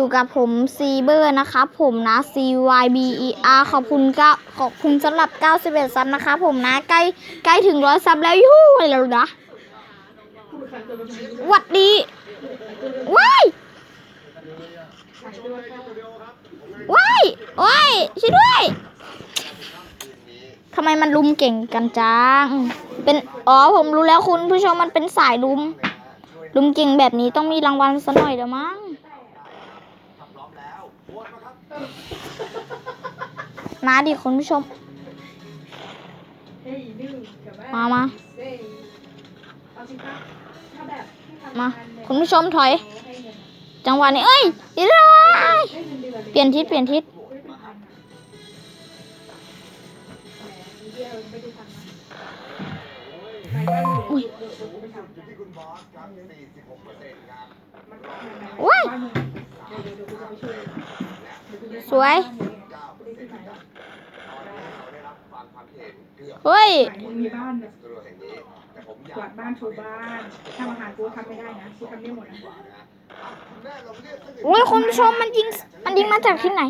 อยู่กับผมซีเบอร์นะครับผมนะ C Y B E R ขอบคุณก็ขอบคุณสำหรับ 91 ซับนะครับผมนะ ใกล้ใกล้ถึงร้อยซับแล้วยูอะไรแล้วนะหวัดดีว้ายว้ายว้ายช่วยด้วยทำไมมันลุมเก่งกันจังเป็นอ๋อผมรู้แล้วคุณผู้ชมมันเป็นสายลุม ลุมเก่งแบบนี้ต้องมีรางวัลสักหน่อยเดี๋ยวมั้ง มาดิคุณผู้ชมเฮ้ยดื้อกับว่ามามาเฮ้ยเอาจริงปะถ้าแบบให้ทำมางนเนี่ยคุณผู้ชมถอยให้เงินจังหวะนี้ เอ้ยอีไรให้เงินเดือนเปลี่ยนทิศเปลี่ยนทิศไม่เป็นพันอะแหมเดียวไม่ได้ทำนะไปบ้านหนูเดี๋ยวกูไปทำที่คุณบอสครับ46%ครับมันก็ไม่ไม่ว้าย เห็นเกือบเฮ้ย มึงมีบ้านแบบตัวแห่งนี้แต่ผมอยากกวาดบ้านถูบ้านทำอาหารกูทำไม่ได้นะกูทำได้หมดนะแม่เราเรียกสักหนึ่งโอ้ยคุณผู้ชมมันยิง มันยิงมาจากที่ไหน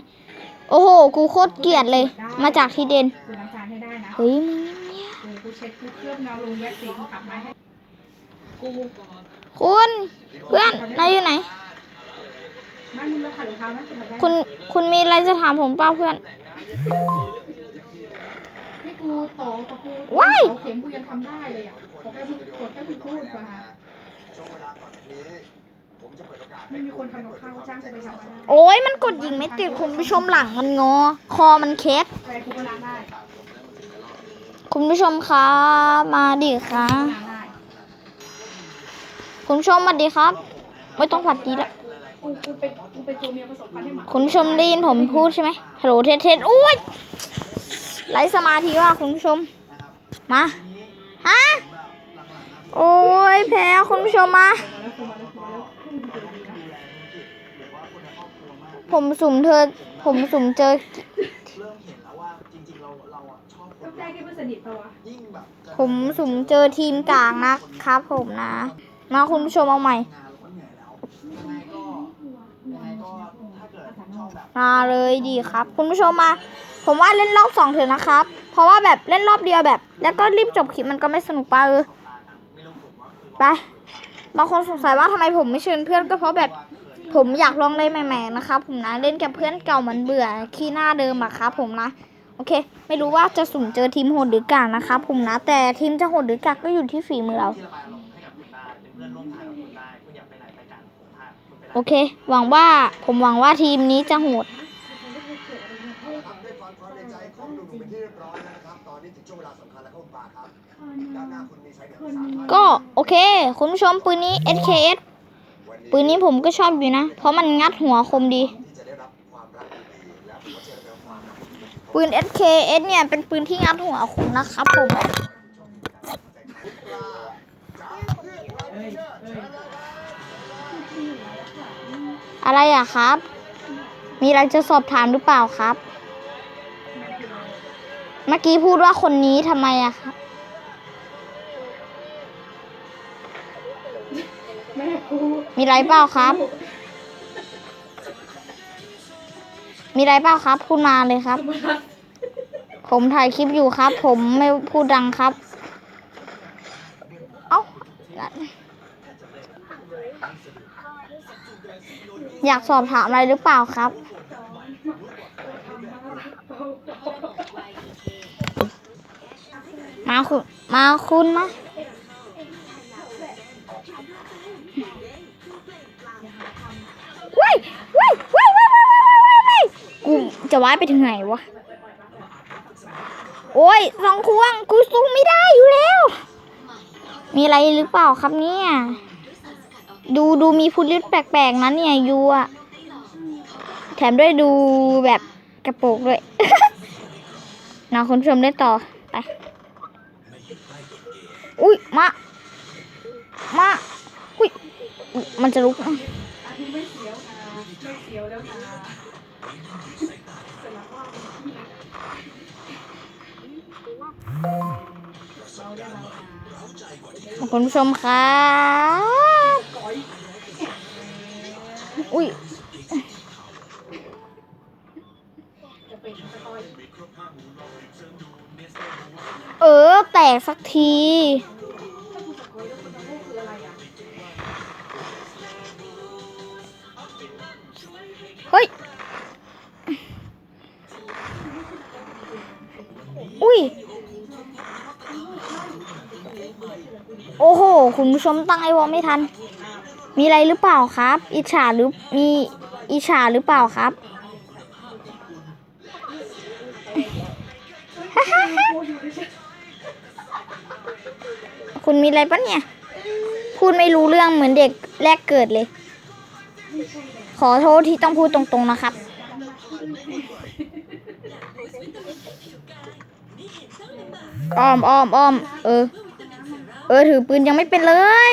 โอ้โห กูโคตรเกลียดเลย มาจากที่เด่นกูล้างจานให้ได้นะเฮ้ยมึงเนี่ยเออกูเช็ดกูเคลือบเงาลงแยกสีกูกลับมาให้กูคุณ เพื่อนนายอยู่ไหน บ้านมึงเราขัดรองเท้านะกูทำได้คุณ คุณมีอะไรจะถามผมเปล่าเพื่อน ให้กูโตกับกูว้าย เข็มกูยังทำได้เลยอะขอแค่มึงขอแค่มึงพูดมาช่วงเวลาก่อนนี้ผมจะเปิดโอกาสไม่มีคนทำกับข้าวจ้างกูไปทำมาได้โอ้ยมันกดยิงไม่ติดคุณผู้ชมหลังมันงอ คอมันเคสอะไรกูก็ล้างได้คุณผู้ชมครับมาดิค่ะล้างได้คุณผู้ชมสวัสดีครับ ไม่ต้องผัดดีละกูกูเป็นกูเป็นตัวเมียผสมพันธุ์ให้หมาคุณผู้ชมได้ยินผมพูดใช่ไหมฮัลโหลเทสเทสอุ้ย ไร้สมาธิว่ะคุณผู้ชม มา ฮะ โอ้ยแพ้คุณผู้ชมมาแล้วกูมาแล้วกูมาแล้วกูมาแล้วผมสุ่มเธอ ผมสุ่มเจอเริ่มเห็นแล้วว่าจริงๆเราเราอะชอบคต้นองใจแค่เพื่อนสนิทปะวะยิ่งแบบจะผมสุ่มเจอทีมกลางนะครับผมนะ มาคุณผู้ชมเอาใหม่งานเราก็เหนื่อยแล้วยังไงก็ยังไงก็ถ้าเกิดชอบแบบมาเลยดีครับ คุณผู้ชมมา ผมว่าเล่นรอบสองเถอะนะครับ เพราะว่าแบบเล่นรอบเดียวแบบ แล้วก็รีบจบคลิปมันก็ไม่สนุกปะเออไม่รู้ผมว่าคือไปบางคนสงสัยว่าทำไมผมไม่เชิญเพื่อนก็เพราะแบบผมอยากลองเล่นใหม่ๆนะครับผมนะเล่นกับเพื่อนเก่ามันเบื่อขี้หน้าเดิมอะครับผมนะโอเค ไม่รู้ว่าจะสุ่มเจอทีมโหดหรือกากนะครับผมนะ แต่ทีมจะโหดหรือกากก็อยู่ที่ฝีมือเราโอเค หวังว่าผมหวังว่าทีมนี้จะโหด ด้ฟังความในใจของหนุ่มๆเป็นที่เรียบร้อยแล้วนะครับ ตอนนี้ถึงช่วงเวลาสำคัญแล้วครับคุณปาครับ ด้านหน้าคุณมีใช้เด็กสามท่านก็โอเค คุณผู้ชมปืนนี้ SKS วันนี้ปืนนี้ผมก็ชอบอยู่นะ เพราะมันงัดหัวคมดี ที่จะได้รับความรักดีๆและผมก็เจอเรื่องความรักดีๆปืน SKS เนี่ยเป็นปืนที่งัดหัวคมนะครับผมอะไรอะครับ มีอะไรจะสอบถามหรือเปล่าครับ เมื่อกี้พูดว่าคนนี้ทำไมอะครับมีไรเปล่าครับ มีไรเปล่าครับ พูดมาเลยครับ ผมถ่ายคลิปอยู่ครับ ผมไม่พูดดังครับ เอ้า อยากสอบถามอะไรหรือเปล่าครับ คุณมาคุณมาว้ายว้ยว้ยว้ยว้ยว้ยว้ยกูจะว้ายไปถึงไหนวะ โอ้ยสองควงกูสู้ไม่ได้อยู่แล้ว มีอะไรหรือเปล่าครับเนี่ย ดูดูมีพุลิแปลกๆนะเนี่ยยูอะแถมด้วยดูแบบกระโปรงด้วยนะคุณผู้ชมได้ต่อ ไป อุ้ยมา มา อุ้ย มันจะลุกไม่เสียวนะไม่เสียวแล้วนะคุณผู้ชมครับอุ้ย เออ แตกสักทีไรอะเฮ้ย อุ้ย โอ้โห คุณผู้ชมตั้งไอวอลไม่ทัน มีอะไรหรือเปล่าครับ อิจฉาหรือมีอิจฉาหรือเปล่าครับ คุณมีอะไรปะเนี่ย พูดไม่รู้เรื่องเหมือนเด็กแรกเกิดเลย ขอโทษที่ต้องพูดตรงๆนะครับ อ้อมอ้อมอ้อมเออ เออถือปืนยังไม่เป็นเลย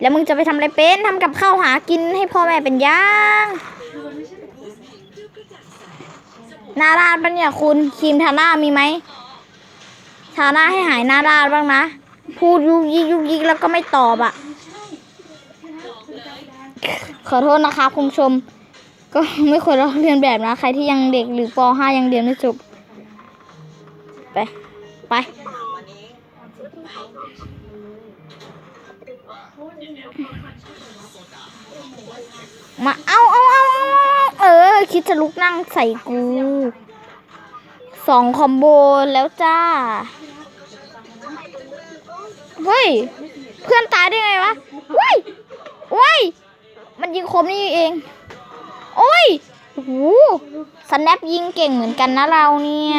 แล้วมึงจะไปทำอะไรเป็นทำกับข้าวหากินให้พ่อแม่เป็นย่าง หนาด้านปะเนี่ยคุณครีมทาหน้ามีไหมทาหน้าให้หายหน้าด้านบ้างนะ พูดยุกยิกยุกยิกแล้วก็ไม่ตอบอะ่ะ ขอโทษนะคะคุณชม ก็ไม่ควรลอกเรียนแบบนะ ใครที่ยังเด็กหรือป .5 ยังเรียนไม่จบไป ไปมาเอาเอาเอาเอาเออ คิดจะลุกนั่งใส่กูสองคอมโบแล้วจ้า เฮ้ย เพื่อนตายได้ไงวะเว้ยเว้ย มันยิงคมนี่เอง โอ้ยโอ้โหสแนปยิงเก่งเหมือนกันนะเราเนี่ย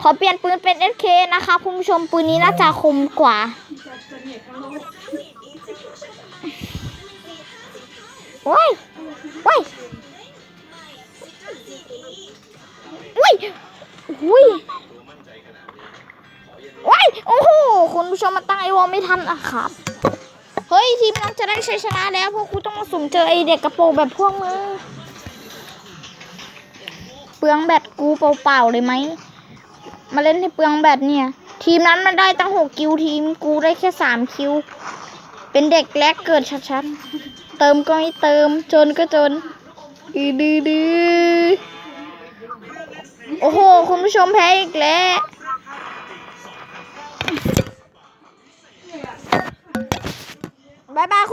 ขอเปลี่ยนปืนเป็น SK นะคะ คุณผู้ชมปืนนี้น่าจะคมกว่า โอ้ย โอ้ย ยโอ้ยโอ้ยโอ้โหคุณผู้ชมมาตั้งไอวอลไม่ทันอะครับ เฮ้ย ทีมเราจะได้ชัยชนะแล้ว พวกกูต้องมาสุ่มเจอไอเด็กกระโปรงแบบพวกมึงเปลืองแบตกูเปล่าๆเลยไหม มาเล่นให้เปลืองแบตเนี่ย ทีมนั้นมันได้ตั้งหกคิวทีมกูได้แค่สามคิว เป็นเด็กแรกเกิดชัดๆ เติมก็ไม่เติมจนก็จนดื้อดื้อ โอ้โห คุณผู้ชมแพ้อีกแล้วบายบายคุณ